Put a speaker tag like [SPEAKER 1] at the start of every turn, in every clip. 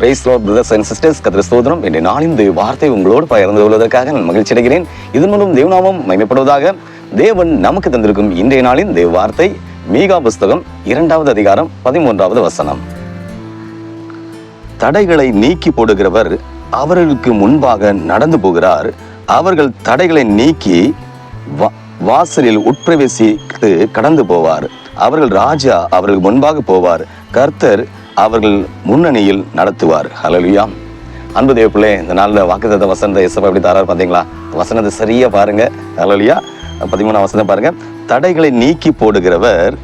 [SPEAKER 1] Praise Lord brothers and sisters கத்திர ஸ்தோத்திரம். என்ற நாளின் தேவ வார்த்தை உங்களோடு பகிர்ந்து கொள்வதற்காக நான் மகிழ்ச்சி அடைகிறேன். இதன் மூலம் தேவநாமம் மகிமைப்படுவதாக தேவன் நமக்கு தந்திருக்கும் இன்றைய நாளின் தேவ வார்த்தை மீகா புஸ்தகம் இரண்டாவது அதிகாரம் பதிமூன்றாவது வசனம். தடைகளை நீக்கி போடுகிறவர் அவர்களுக்கு முன்பாக நடந்து போகிறார். அவர்கள் தடைகளை நீக்கி வா- வாசலில் உட்பிரவேசித்து கடந்து போவார். அவர்கள் ராஜா அவர்கள் முன்பாக போவார். கர்த்தர் அவர்கள் முன்னணியில் நடத்துவார். ஹalleluya அன்பு தேவப்பிள்ளை இந்த நாளில் வாக்குத்தத்த வசனத்தை எஸ்எப் எப்படி தராரு பார்த்தீங்களா வசனத்தை சரியாக பாருங்க. ஹalleluya பதிமூணாம் வசனம் பாருங்க. தடைகளை நீக்கி போடுகிறவர்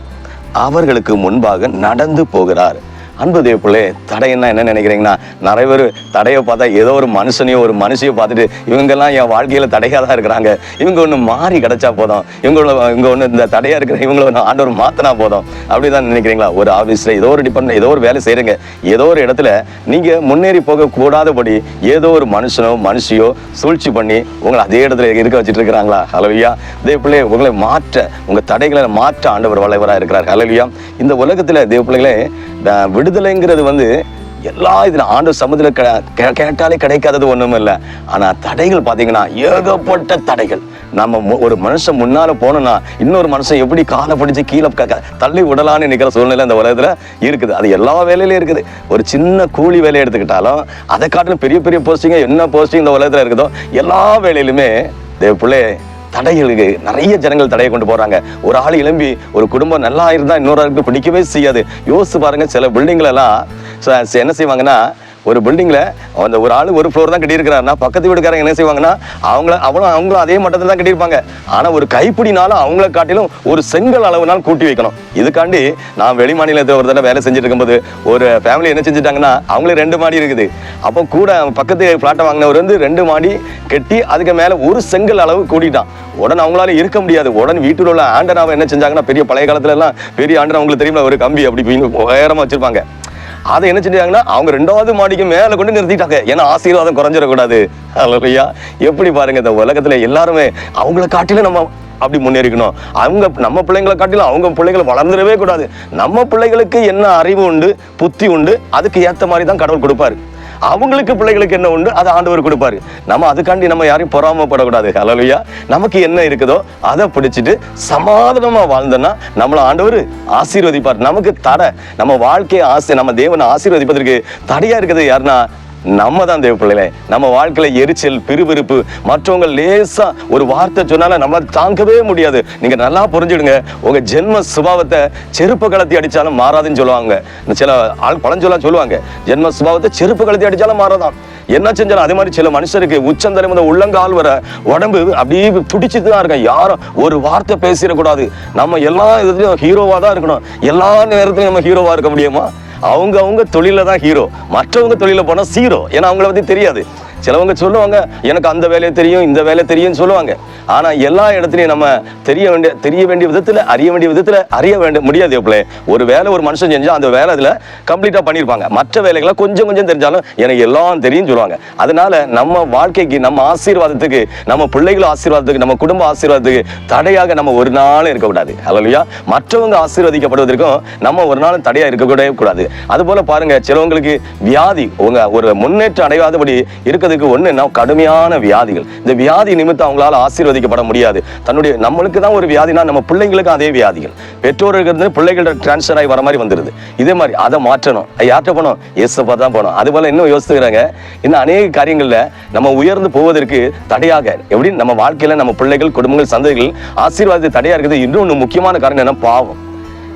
[SPEAKER 1] அவர்களுக்கு முன்பாக நடந்து போகிறார். அன்பு தேவப்பிள்ளை தடைன்னா என்ன நினைக்கிறீங்கன்னா நிறைய பேர் தடையை பார்த்தா ஏதோ ஒரு மனுஷனையோ ஒரு மனுஷையோ பார்த்துட்டு இவங்கெல்லாம் என் வாழ்க்கையில் தடையாக தான் இருக்கிறாங்க. இவங்க ஒன்று மாறி கிடைச்சா போதும். இவங்க இவங்க ஒன்று இந்த தடையாக இருக்கிற இவங்களை ஒன்று ஆண்டவர் மாற்றினா போதும். அப்படி தான் நினைக்கிறீங்களா? ஒரு ஆஃபீஸில் ஏதோ ஒரு டிபார்ட்மெண்ட் ஏதோ ஒரு வேலை செய்கிறீங்க ஏதோ ஒரு இடத்துல நீங்கள் முன்னேறி போகக்கூடாதபடி ஏதோ ஒரு மனுஷனோ மனுஷியோ சூழ்ச்சி பண்ணி உங்களை அதே இடத்துல இருக்க வச்சுட்டு இருக்கிறாங்களா? ஹலவியா தேவ பிள்ளை உங்களை மாற்ற உங்கள் தடைகளை மாற்ற ஆண்டவர் வளைவராக இருக்கிறார். ஹலவியா இந்த உலகத்தில் தேவ பிள்ளைகளே விடுதலைங்கிறது வந்து எல்லா இதில் ஆண்டு சமுதிர கேட்டாலே கிடைக்காதது ஒன்றும் இல்லை. ஆனால் தடைகள் பார்த்தீங்கன்னா ஏகப்பட்ட தடைகள். நம்ம ஒரு மனுஷன் முன்னால் போனோம்னா இன்னொரு மனுஷன் எப்படி காலை பிடிச்சி கீழே க- தள்ளி விடலான்னு நிற்கிற சூழ்நிலை இந்த உலகத்தில் இருக்குது. அது எல்லா வேலையிலையும் இருக்குது. ஒரு சின்ன கூலி வேலையை எடுத்துக்கிட்டாலும் அதை காட்டிலும் பெரிய பெரிய போஸ்டிங்க என்ன போஸ்டிங் இந்த உலகத்தில் இருக்குதோ எல்லா வேலையிலுமே தேவ பிள்ளை தடைகளுக்கு நிறைய ஜனங்கள் தடையை கொண்டு போறாங்க. ஒரு ஆள் எழும்பி ஒரு குடும்பம் நல்லா இருந்தால் இன்னொரு ஆளுக்கு பிடிக்கவே செய்யாது. யோசிச்சு பாருங்க சில பில்டிங்ல எல்லாம் என்ன செய்வாங்கன்னா ஒரு பில்டிங்கில் அந்த ஒரு ஆள் ஒரு ஃப்ளோர் தான் கட்டியிருக்கிறாருன்னா பக்கத்து வீட்டுக்காரங்க என்ன செய்வாங்கன்னா அவங்கள அவங்களும் அவங்களும் அதே மட்டத்தில் தான் கட்டியிருப்பாங்க. ஆனால் ஒரு கைப்பிடினாலும் அவங்கள காட்டிலும் ஒரு செங்கல் அளவுனால் கூட்டி வைக்கணும். இதுக்காண்டி நான் வெளி மாநிலத்தில் ஒரு தடவை வேலை செஞ்சுட்டு இருக்கும்போது ஒரு ஃபேமிலி என்ன செஞ்சுட்டாங்கன்னா அவங்களே ரெண்டு மாடி இருக்குது. அப்போ கூட பக்கத்து ஃப்ளாட்டை வாங்கினவர் வந்து ரெண்டு மாடி கட்டி அதுக்கு மேலே ஒரு செங்கல் அளவு கூட்டிட்டான். உடனே அவங்களால இருக்க முடியாது. உடனே வீட்டில் உள்ள ஆண்டனாவை என்ன செஞ்சாங்கன்னா பெரிய பழைய காலத்துல எல்லாம் பெரிய ஆண்டனா அவங்களுக்கு தெரியுமா ஒரு கம்பி அப்படி உயரமாக வச்சுருப்பாங்க வச்சிருப்பாங்க. அதை என்ன செஞ்சாங்கன்னா அவங்க ரெண்டாவது மாடிக்கு மேல கொண்டு நிறுத்திட்டாங்க. ஏன்னா ஆசீர்வாதம் குறைஞ்சிடக்கூடாது. அல்லையா எப்படி பாருங்க இந்த உலகத்துல எல்லாருமே அவங்கள காட்டிலும் நம்ம அப்படி முன்னேறிக்கணும். அவங்க நம்ம பிள்ளைங்களை காட்டிலும் அவங்க பிள்ளைகள் வளர்ந்துடவே கூடாது. நம்ம பிள்ளைகளுக்கு என்ன அறிவு உண்டு புத்தி உண்டு அதுக்கு ஏற்ற மாதிரி தான் கடவுள் கொடுப்பாரு. அவங்களுக்கு பிள்ளைகளுக்கு என்ன உண்டு? அதை ஆண்டவர் கொடுப்பாரு. நம்ம அதுக்காண்டி நம்ம யாரையும் பொறாமப்படக்கூடாது. ஹalleluya நமக்கு என்ன இருக்குதோ அதை பிடிச்சிட்டு சமாதானமா வாழ்ந்தோம்னா நம்மள ஆண்டவர் ஆசீர்வதிப்பார். நமக்கு தடை. நம்ம வாழ்க்கையை ஆசை நம்ம தேவனை ஆசீர்வதிப்பதற்கு தடையா இருக்குது யாருன்னா நம்ம தான் தேவ பிள்ளைகளே நம்ம வாழ்க்கையில் எரிச்சல் பிறுபிறுப்பு மற்றவங்க லேசா ஒரு வார்த்தை சொன்னாலும் நம்ம தாங்கவே முடியாது. நீங்க நல்லா புரிஞ்சுடுங்க. உங்க ஜென்ம சுபாவத்தை செருப்பு கலத்தி அடிச்சாலும் மாறாதுன்னு சொல்லுவாங்க. சில ஆள் பழஞ்சொல்லா சொல்லுவாங்க. ஜென்ம சுபாவத்தை செருப்பு கலத்தி அடிச்சாலும் மாறாதான். என்ன செஞ்சாலும் அதே மாதிரி சில மனுஷருக்கு உச்சந்தலை முதல் உள்ளங்கால் வர உடம்பு அப்படியே துடிச்சிட்டு தான் இருக்கும் யாரும் ஒரு வார்த்தை பேசிடக்கூடாது. நம்ம எல்லா இதுலேயும் ஹீரோவாக தான் இருக்கணும். எல்லா நேரத்துலையும் நம்ம ஹீரோவாக இருக்க முடியுமா? அவங்க அவங்க தொழில தான் ஹீரோ மற்றவங்க தொழில போனா சீரோ ஏன்னா அவங்கள பத்தி தெரியாது. சிலவங்க சொல்லுவாங்க எனக்கு அந்த வேலையை தெரியும் இந்த வேலை தெரியும்னு சொல்லுவாங்க. ஆனா எல்லா இடத்துலையும் நம்ம தெரிய வேண்டிய தெரிய வேண்டிய விதத்துல அறிய வேண்டிய விதத்துல அறிய வேண்டிய முடியாது எப்பளே ஒரு வேலை ஒரு மனுஷன் செஞ்சா அந்த வேலை அதுல கம்ப்ளீட்டா பண்ணியிருப்பாங்க மற்ற வேலைகளை கொஞ்சம் கொஞ்சம் தெரிஞ்சாலும் எனக்கு எல்லாம் தெரியும் சொல்லுவாங்க. அதனால நம்ம வாழ்க்கைக்கு நம்ம ஆசீர்வாதத்துக்கு நம்ம பிள்ளைகள் ஆசீர்வாதத்துக்கு நம்ம குடும்ப ஆசீர்வாதத்துக்கு தடையாக நம்ம ஒரு நாளும் இருக்கக்கூடாது. அல்லையா மற்றவங்க ஆசீர்வதிக்கப்படுவதற்கும் நம்ம ஒரு நாளும் தடையா இருக்கக்கூடவே கூடாது. அது போல பாருங்க சிலவங்களுக்கு வியாதி உங்க ஒரு முன்னேற்றம் அடையாதபடி இருக்கிறதுக்கு ஒண்ணு என்ன? கடுமையான வியாதிகள். இந்த வியாதி நிமித்தம் அவங்களால ஆசீர்வதிக்கப்பட முடியாது. தன்னுடைய நம்மளுக்கு தான் ஒரு வியாதினா நம்ம பிள்ளைங்களுக்கும் அதே வியாதிகள். பெற்றோர்களுக்கு இருந்து பிள்ளைகளோட டிரான்ஸ்ஃபர் ஆகி வர மாதிரி வந்துருது. இதே மாதிரி அதை மாற்றணும். யார்கிட்ட போனோம்? இயேசப்பா தான் போனோம். அது இன்னும் யோசிச்சுக்கிறாங்க. இன்னும் அநேக காரியங்கள்ல நம்ம உயர்ந்து போவதற்கு தடையாக. எப்படி? நம்ம வாழ்க்கையில நம்ம பிள்ளைகள் குடும்பங்கள் சந்ததிகள் ஆசீர்வாதத்தை தடையாக இருக்கிறது இன்னொன்று முக்கியமான காரணம் என்ன பாவம்.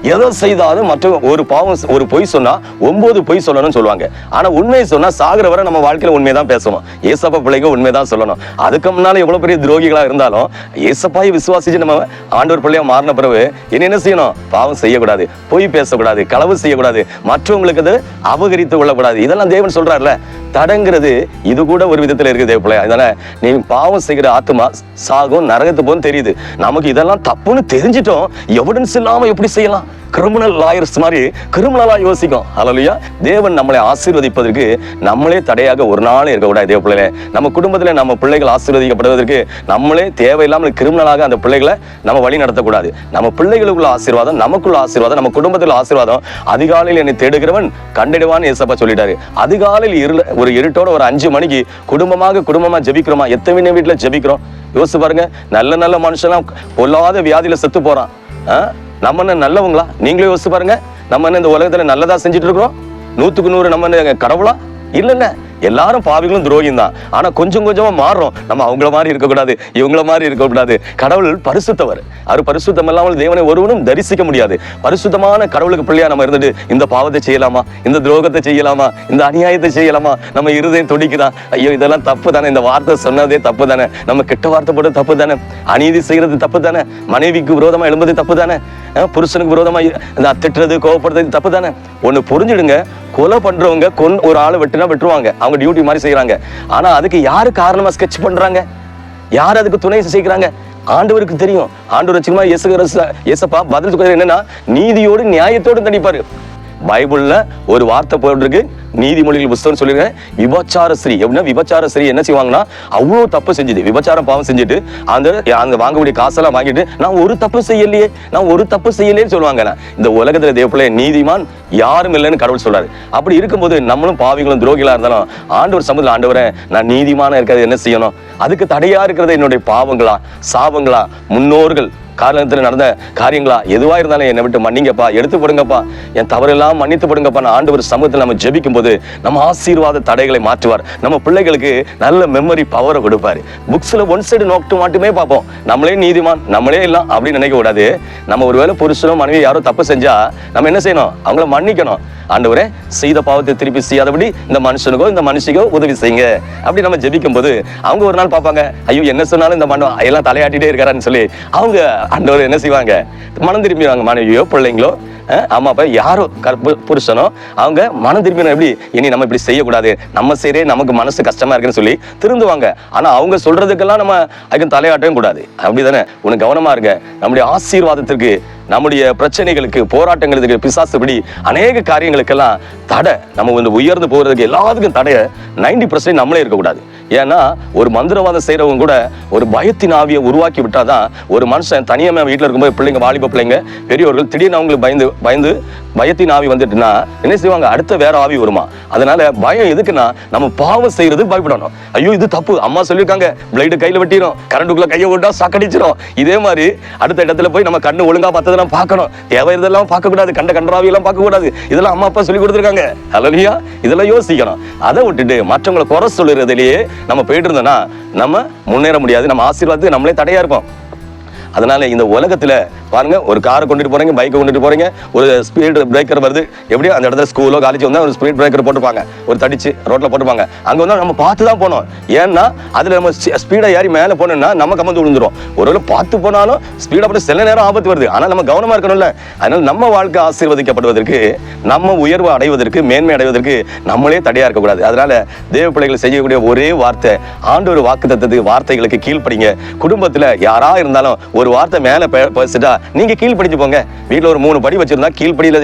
[SPEAKER 1] எதை செய்தாலும் மற்ற ஒரு பாவம் ஒரு பொய் சொன்னா ஒன்பது பொய் சொல்லணும்னு சொல்லுவாங்க. ஆனா உண்மையை சொன்னா சாகுற வரை நம்ம வாழ்க்கையில உண்மைதான் பேசணும். ஏசப்பா பிள்ளைங்க உண்மைதான் சொல்லணும். அதுக்கு முன்னால எவ்வளவு பெரிய துரோகிகளா இருந்தாலும் ஏசப்பாயை விசுவாசிச்சு நம்ம ஆண்டவர் பிள்ளையா மாறின பிறகு என்ன என்ன செய்யணும்? பாவம் செய்யக்கூடாது பொய் பேசக்கூடாது களவு செய்யக்கூடாது மற்றவங்களுக்கு அது அபகரித்து கொள்ளக்கூடாது. இதெல்லாம் தேவன் சொல்றாருல தடங்கிறது இது கூட ஒரு விதத்துல இருக்குது தேவ பிள்ளையா. அதனால நீ பாவம் செய்கிற ஆத்மா சாகும் நரகத்து போன்னு தெரியுது. நமக்கு இதெல்லாம் தப்புன்னு தெரிஞ்சிட்டோம். எவிடன்ஸ் இல்லாம எப்படி செய்யலாம்? கிரிமினல் லாயர்ஸ் மாதிரி கிரிமினலாக யோசிக்கும். ஹalleluya. தேவன் நம்மளை ஆசீர்வதிப்பதற்கு நம்மளே தடையாக ஒரு நாளும் இருக்கக்கூடாது தேவ பிள்ளைகளே. நம்ம குடும்பத்தில் நம்ம பிள்ளைகள் ஆசீர்வதிக்கப்படுவதற்கு நம்மளே தேவையில்லாமல் கிரிமினலாக அந்த பிள்ளைகளை நம்ம வழி நடத்தக்கூடாது. நம்ம பிள்ளைகளுக்குள்ள ஆசீர்வாதம் நமக்குள்ள ஆசீர்வாதம் நம்ம குடும்பத்தில் ஆசீர்வாதம். அதிகாலையில் என்னை தேடுகிறவன் கண்டிடுவான்னு ஏசப்பா சொல்லிட்டாரு. அதிகாலையில் இருள ஒரு இருட்டோட ஒரு அஞ்சு மணிக்கு குடும்பமாக குடும்பமாக ஜெபிக்கிறோமா? எத்தனை வீட்டில் ஜெபிக்கிறோம். யோசிச்சு பாருங்க. நல்ல நல்ல மனுஷனா பொல்லாத வியாதியில செத்து போறான். ஆ? நம்ம என்ன நல்லவங்களா? நீங்களே யோசிச்சு பாருங்க. நம்ம என்ன இந்த உலகத்துல நல்லதா செஞ்சுட்டு இருக்கிறோம் நூத்துக்கு நூறு நம்ம என்ன கடவுளா? இல்லைங்க எல்லாரும் பாவிகளும் துரோகியம் தான். ஆனா கொஞ்சம் கொஞ்சமா மாறுறோம். நம்ம அவங்கள மாதிரி இருக்கக்கூடாது இவங்கள மாதிரி இருக்கக்கூடாது. கடவுள் பரிசுத்தவர். அவர் பரிசுத்தம் இல்லாமல் தேவனை ஒருவனும் தரிசிக்க முடியாது. பரிசுத்தமான கடவுளுக்கு பிள்ளையா நம்ம இருந்துட்டு இந்த பாவத்தை செய்யலாமா? இந்த துரோகத்தை செய்யலாமா? இந்த அநியாயத்தை செய்யலாமா? நம்ம இருதயம் துடிக்குதான். ஐயோ இதெல்லாம் தப்பு தானே இந்த வார்த்தை சொன்னதே தப்பு தானே நம்ம கெட்ட வார்த்தை போட்டு தப்பு தானே அநீதி செய்யறது தப்பு தானே மனைவிக்கு விரோதமா எழும்பது தப்பு தானே புருஷனுக்கு விரோதமாக இந்த திட்டுறது கோவப்படுறது தப்பு தானே ஒண்ணு புரிஞ்சிடுங்க. கொலை பண்றவங்க கொன் ஒரு ஆளை வெட்டுனா வெட்டுவாங்க அவங்க டியூட்டி மாதிரி செய்யறாங்க ஆனா அதுக்கு யாரு காரணமா ஸ்கெட்ச் பண்றாங்க? யார் அதுக்கு துணை செய்கிறாங்க ஆண்டவருக்கு தெரியும். ஆண்டவர் வச்சுக்கமா இயேசு இயேசப்பா பதில் என்னன்னா நீதியோடு நியாயத்தோடு தண்டிப்பாரு. பைபிளில் ஒரு வார்த்தை போட்டிருக்கு நீதிமொழிகள் புஸ்தகம் சொல்லியிருக்கேன் விபச்சார ஸ்ரீ எப்படின்னா விபச்சார ஸ்ரீ என்ன செய்வாங்கன்னா அவ்வளோ தப்பு செஞ்சுது. விபச்சாரம் பாவம் செஞ்சுட்டு அந்த அங்க வாங்கக்கூடிய காசெல்லாம் வாங்கிட்டு நான் ஒரு தப்பு செய்யலையே நான் ஒரு தப்பு செய்யலையேன்னு சொல்லுவாங்க இந்த உலகத்தில் தேவப்பிள்ளை நீதிமான் யாரும் இல்லைன்னு கடவுள் சொல்றாரு. அப்படி இருக்கும்போது நம்மளும் பாவிகளும் துரோகிகளாக இருந்தாலும் ஆண்டவர் சமூகத்தில் ஆண்டவரை நான் நீதிமான இருக்கிறது என்ன செய்யணும்? அதுக்கு தடையாக இருக்கிறது என்னுடைய பாவங்களா சாபங்களா? முன்னோர்கள் காரணத்தில் நடந்த காரியங்களா? எதுவா இருந்தாலும் என்னை விட்டு மன்னிங்கப்பா எடுத்து போடுங்கப்பா. என் தவறெல்லாம் மன்னித்து போடுங்கப்பா. நான் ஒரு சமூகத்தில் நம்ம ஜெபிக்கும் போது நம்ம ஆசீர்வாத தடைகளை மாற்றுவார். நம்ம பிள்ளைகளுக்கு நல்ல மெமரி பவரை கொடுப்பாரு. புக்ஸில் ஒன் சைடு நோட்டு மட்டுமே பார்ப்போம். நம்மளே நீதிமான் நம்மளே எல்லாம் அப்படின்னு நினைக்க கூடாது. நம்ம ஒருவேளை புருஷனோ மனைவி யாரோ தப்பு செஞ்சா நம்ம என்ன செய்யணும்? அவங்கள மன்னிக்கணும். ஆண்டவரே செய்த பாவத்தை திருப்பி செய்யாதபடி இந்த மனுஷனுக்கோ இந்த மனுஷிக்கோ உதவி செய்யுங்க. அப்படி நம்ம ஜெபிக்கும் போது அவங்க ஒரு நாள் பார்ப்பாங்க ஐயோ என்ன சொன்னாலும் இந்த மனு எல்லாம் தலையாட்டிட்டே இருக்காரான்னு சொல்லி அவங்க ஆண்டவர் என்ன செய்வாங்க? மனம் திரும்பிடுவாங்க மனைவியோ பிள்ளைங்களோ ஆமாம் அப்பா யாரோ புருஷனோ அவங்க மனம் திரும்பினா எப்படி? இனி நம்ம இப்படி செய்யக்கூடாது. நம்ம செய்யறே நமக்கு மனசு கஷ்டமா இருக்குன்னு சொல்லி திருந்துவாங்க. ஆனா அவங்க சொல்றதுக்கெல்லாம் நம்ம அதுக்கு தலையாட்டவும் கூடாது. அப்படிதானே? உனக்கு கவனமா இருங்க. நம்முடைய ஆசீர்வாதத்திற்கு நம்முடைய பிரச்சனைகளுக்கு போராட்டங்களுக்கு பிசாசுபடி அநேக காரியங்களுக்கெல்லாம் தடை. நம்ம வந்து உயர்ந்து போகிறதுக்கு எல்லாத்துக்கும் தடையை நைன்டி பர்சன்ட் நம்மளே இருக்கக்கூடாது. ஏன்னா ஒரு மந்திரவாதம் செய்கிறவங்க கூட ஒரு பயத்தின் ஆவியை உருவாக்கி விட்டால் தான் ஒரு மனுஷன் தனியாக வீட்டில் இருக்கும்போது பிள்ளைங்க வாலிப பிள்ளைங்க பெரியவர்கள் திடீர்னு அவங்களுக்கு பயந்து பயந்து பயத்தின் ஆவி வந்துட்டுன்னா என்ன செய்வாங்க? அடுத்த வேற ஆவி வருமா? அதனால பயம் எதுக்குன்னா நம்ம பாவம் செய்யறது பயப்படணும். ஐயோ இது தப்பு. அம்மா சொல்லியிருக்காங்க பிளைடு கையில வெட்டிடும் கரண்டுக்குள்ள கையை விட்டா சாக்கடிச்சிடும் இதே மாதிரி அடுத்த இடத்துல போய் நம்ம கண்ணு ஒழுங்கா பார்த்ததெல்லாம் பார்க்கணும். தேவை இதெல்லாம் பார்க்க கூடாது கண்ட கண்டராவி எல்லாம் பார்க்க கூடாது இதெல்லாம் அம்மா அப்பா சொல்லி கொடுத்துருக்காங்க. ஹலோலியா இதெல்லாம் யோசிக்கணும். அதை விட்டுட்டு மற்றவங்களை குறை சொல்லுறதுலயே நம்ம போயிட்டு இருந்தோம்னா நம்ம முன்னேற முடியாது. நம்ம ஆசீர்வாதத்துக்கு நம்மளே தடையா இருப்போம். அதனால இந்த உலகத்தில் பாருங்க ஒரு காரை கொண்டுட்டு போறீங்க பைக்கை கொண்டுட்டு போறீங்க ஒரு ஸ்பீடு பிரேக்கர் வருது. எப்படியும் அந்த இடத்துல ஸ்கூலோ காலேஜ் வந்தால் ஒரு ஸ்பீட் பிரேக்கர் போட்டுப்பாங்க. ஒரு தடிச்சு ரோட்ல போட்டுப்பாங்க. அங்கே வந்து நம்ம பார்த்து தான் போனோம் ஏன்னா அதில் நம்ம ஸ்பீடை ஏறி மேலே போனோம்னா நம்ம கமந்து விழுந்துரும். ஒருவேளை பார்த்து போனாலும் ஸ்பீடாக போட்டு சில நேரம் ஆபத்து வருது. ஆனால் நம்ம கவனமாக இருக்கணும்ல. அதனால நம்ம வாழ்க்கை ஆசீர்வதிக்கப்படுவதற்கு நம்ம உயர்வு அடைவதற்கு மேன்மை அடைவதற்கு நம்மளே தடையா இருக்கக்கூடாது. அதனால தேவ பிள்ளைகள் செய்யக்கூடிய ஒரே வார்த்தை ஆண்டவர் வாக்கு தத்துவத்துக்கு வார்த்தைகளுக்கு கீழ்ப்படிங்க. குடும்பத்தில் யாராக இருந்தாலும் ஒரு வார்த்தை மேலே பேசிட்டா நீங்கள் கீழ்ப்படிஞ்சு போங்க. வீட்டில் ஒரு மூணு படி வச்சுருந்தா கீழ்ப்படியில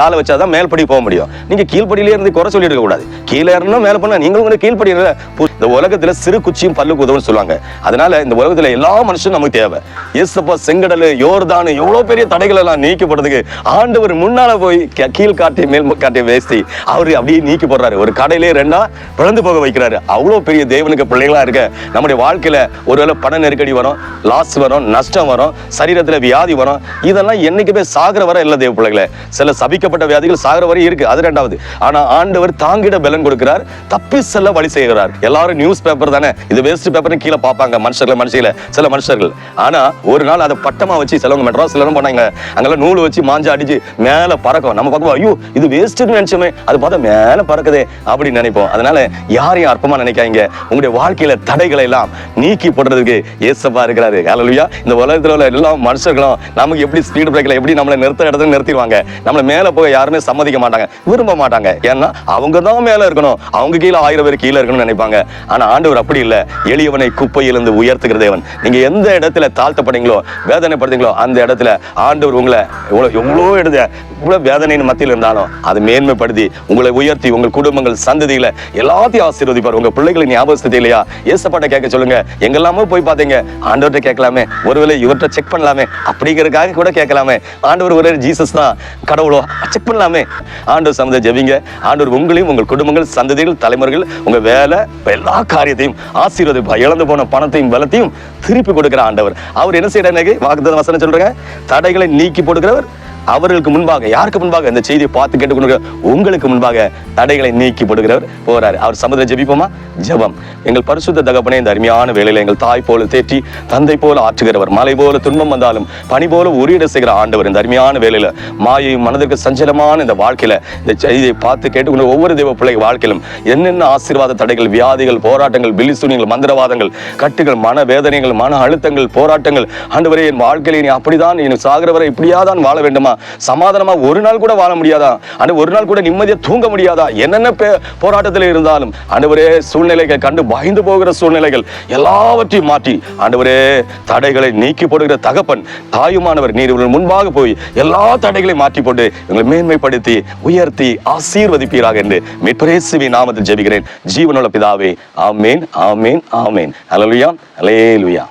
[SPEAKER 1] காலை வச்சாதான் மேல் படி போக முடியும். நீங்கள் கீழ்ப்படியிலே இருந்து குறை சொல்லிட்டு இருக்க கூடாது. கீழே இறங்கணும் மேலே போனா நீங்களும் உங்களுக்கு கீழ்ப்படியில இந்த உலகத்தில் சிறு குச்சியும் பல்லு உதவுன்னு சொல்லுவாங்க. அதனால இந்த உலகத்தில் எல்லா மனுஷனும் நமக்கு தேவை. ஏசப்பா செங்கடல் யோர்தானு எவ்வளோ பெரிய தடைகள் எல்லாம் நீக்கப்படுறதுக்கு ஆண்டவர் முன்னால் போய் கீழ் காட்டி மேல் காட்டி வேஸ்தி அவர் அப்படியே நீக்கி போடுறாரு. ஒரு கடையிலே ரெண்டா பிறந்து போக வைக்கிறாரு. அவ்வளோ பெரிய தேவனுக்கு பிள்ளைகளாக இருக்க. நம்முடைய வாழ்க்கையில் ஒருவேளை பண நெருக்கடி வரும் லாஸ் வரும் நஷ்டம் வரும் சரீரத்தில் வியாதி வரும் இதெல்லாம் என்னைக்குமே சாகிற வர இல்லை தேவ பிள்ளைகளே. சில சபிக்கப்பட்ட வியாதிகள் சாகிற வரை இருக்கு அது ரெண்டாவது. ஆனால் ஆண்டவர் தாங்கிட பலன் கொடுக்கிறார் தப்பி செல்ல வழி செய்கிறார். எல்லாரும் நியூஸ் பேப்பர் தானே? இது வேஸ்ட் பேப்பர்னு கீழே பார்ப்பாங்க மனுஷர்கள் மனுஷங்கள சில மனுஷர்கள். ஆனால் ஒரு நாள் அதை பட்டமாக வச்சு சிலவங்க மெட்ராஸ் சிலரும் போனாங்க. அங்கெல்லாம் நூல் வச்சு மாஞ்சா அடிச்சு மேலே பறக்கும். நம்ம பார்க்கும் ஐயோ இது வேஸ்ட்டுன்னு நினச்சோமே அது பார்த்தா மேலே பறக்குதே அப்படின்னு நினைப்போம். அதனால யாரையும் அற்பமாக நினைக்காதீங்க. உங்களுடைய வாழ்க்கையில தடைகளை எல்லாம் நீக்கி போடுறதுக்கு ஏசப்பா இருக்கிறாரு. ஹalleluya இந்த உலகத்துல உள்ள எல்லா மனுஷர்களும் நமக்கு எப்படி ஸ்பீடு பிரேக்கில் எப்படி நம்மளை நிறுத்த இடத்துல நிறுத்திடுவாங்க? நம்மளை மேலே போக யாருமே சம்மதிக்க மாட்டாங்க விரும்ப மாட்டாங்க. ஏன்னா அவங்க தான் மேல இருக்கணும். அவங்க கீழே ஆயிரம் பேர் கீழே இருக்கணும்னு நினைப்பாங்க. ஆனா ஆண்டவர் அப்படி இல்லை. எளியவனை குப்பையிலிருந்து உயர்த்துகிற தேவன். நீங்க எந்த இடத்துல தாழ்த்தப்படுறீங்களோ வேதனைப்படுறீங்களோ அந்த இடத்துல ஆண்டவர் உங்களை எவ்வளவு எவ்வளோ எடுத்த இவ்வளவு வேதனையின் மத்தியில் இருந்தாலும் அதை மேன்மைப்படுத்தி உங்களை உயர்த்தி உங்கள் குடும்பங்கள் சந்ததிகளை எல்லாத்தையும் ஆசீர்வதிப்பார். உங்க பிள்ளைகளை ஞாபகத்தை இல்லையா? ஏசப்பாட்டை கேட்க சொல்லுங்க. எங்கெல்லாமோ போய் பார்த்தீங்க. ஆண்டவர்கிட்ட கேட்கலாமே. ஒருவேளை இவர்கிட்ட செக் பண்ணலாமே? அப்படிங்கிறதுக்காக கூட கேட்கலாமே. ஆண்டவர் ஒரே ஜீசஸ் தான். கடவுளோ செக் பண்ணலாமே. ஆண்டவர் சம்மந்த ஜெபிங்க. ஆண்டவர் உங்களையும் உங்கள் குடும்பங்கள் சந்ததிகள் தலைமுறைகள் உங்கள் வேலை எல்லா காரியத்தையும் ஆசீர்வதிப்பா இழந்து போன பணத்தையும் பலத்தையும் திருப்பி கொடுக்குற ஆண்டவர். அவர் என்ன செய்யறாரு வாக்குதான் வசனம் சொல்றேங்க. தடைகளை நீக்கி போடுகிறவர் அவர்களுக்கு முன்பாக யாருக்கு முன்பாக இந்த செய்தியை பார்த்து கேட்டுக்கொண்டு உங்களுக்கு முன்பாக தடைகளை நீக்கி போடுகிறவர் போறார். அவர் சமுதிர ஜெபிப்போமா? ஜெபம். எங்கள் பரிசுத்த தகப்பனே இந்த அருமையான வேலையில் எங்கள் தாய் போல தேற்றி தந்தை போல ஆற்றுகிறவர் மலை போல துன்பம் வந்தாலும் பனி போல உரியட செய்கிற ஆண்டவர் இந்த அருமையான வேலையில் மாயையும் மனதிற்கு சஞ்சலமான இந்த வாழ்க்கையில இந்த செய்தியை பார்த்து கேட்டுக்கொண்டு ஒவ்வொரு தெய்வ பிள்ளை வாழ்க்கையிலும் என்னென்ன ஆசீர்வாத தடைகள் வியாதிகள் போராட்டங்கள் பில்லிசூனியங்கள் மந்திரவாதங்கள் கட்டுகள் மன வேதனைகள் மன அழுத்தங்கள் போராட்டங்கள் ஆண்டவரே என் வாழ்க்கையில் நீ அப்படிதான் என் சாகிறவரை இப்படியாதான் வாழ வேண்டுமா? சமாதானமா ஒரு நாள் கூட வாழ முடியாதா? ஆண்டு ஒரு நாள் கூட நிம்மதியா தூங்க முடியாதா? என்னென்ன போராட்டத்தில் இருந்தாலும் ஆண்டவரே சூழ்நிலைகள் கண்டு பயந்து போகிற சூழ்நிலைகள் எல்லாவற்றையும் மாற்றி ஆண்டவரே தடைகளை நீக்கி போடுகிற தகப்பன் தாயுமானவர் நீர் முன்பாக போய் எல்லா தடைகளையும் மாற்றி போட்டு எங்களை மேன்மைப்படுத்தி உயர்த்தி ஆசீர்வதிப்பீராக என்று மிட்பரேசுவி நாமத்தில் ஜெபிக்கிறேன். ஜீவனுள்ள பிதாவே ஆமேன் ஆமேன் ஆமேன். அலலுயா அலேலுயா